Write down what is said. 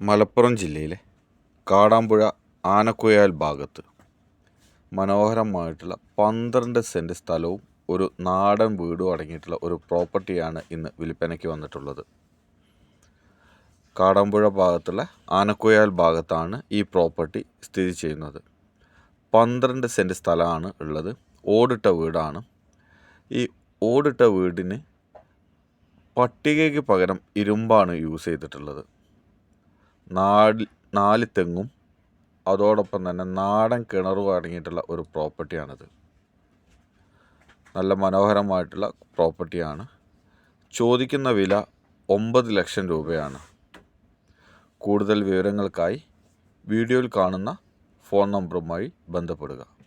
മലപ്പുറം ജില്ലയിലെ കാടാമ്പുഴ ആനക്കുയാൽ ഭാഗത്ത് മനോഹരമായിട്ടുള്ള പന്ത്രണ്ട് സെന്റ് സ്ഥലവും ഒരു നാടൻ വീടും അടങ്ങിയിട്ടുള്ള ഒരു പ്രോപ്പർട്ടിയാണ് ഇന്ന് വിൽപ്പനയ്ക്ക് വന്നിട്ടുള്ളത്. കാടാമ്പുഴ ഭാഗത്തുള്ള ആനക്കുയാൽ ഭാഗത്താണ് ഈ പ്രോപ്പർട്ടി സ്ഥിതി ചെയ്യുന്നത്. പന്ത്രണ്ട് സെന്റ് സ്ഥലമാണ് ഉള്ളത്. ഓടിട്ട വീടാണ്. ഈ ഓടിട്ട വീടിന് പട്ടികയ്ക്ക് പകരം ഇരുമ്പാണ് യൂസ് ചെയ്തിട്ടുള്ളത്. നാല് നാല് തെങ്ങും അതോടൊപ്പം തന്നെ നാടൻ കിണറും അടങ്ങിയിട്ടുള്ള ഒരു പ്രോപ്പർട്ടിയാണിത്. നല്ല മനോഹരമായിട്ടുള്ള പ്രോപ്പർട്ടിയാണ്. ചോദിക്കുന്ന വില ഒമ്പത് ലക്ഷം രൂപയാണ്. കൂടുതൽ വിവരങ്ങൾക്കായി വീഡിയോയിൽ കാണുന്ന ഫോൺ നമ്പറുമായി ബന്ധപ്പെടുക.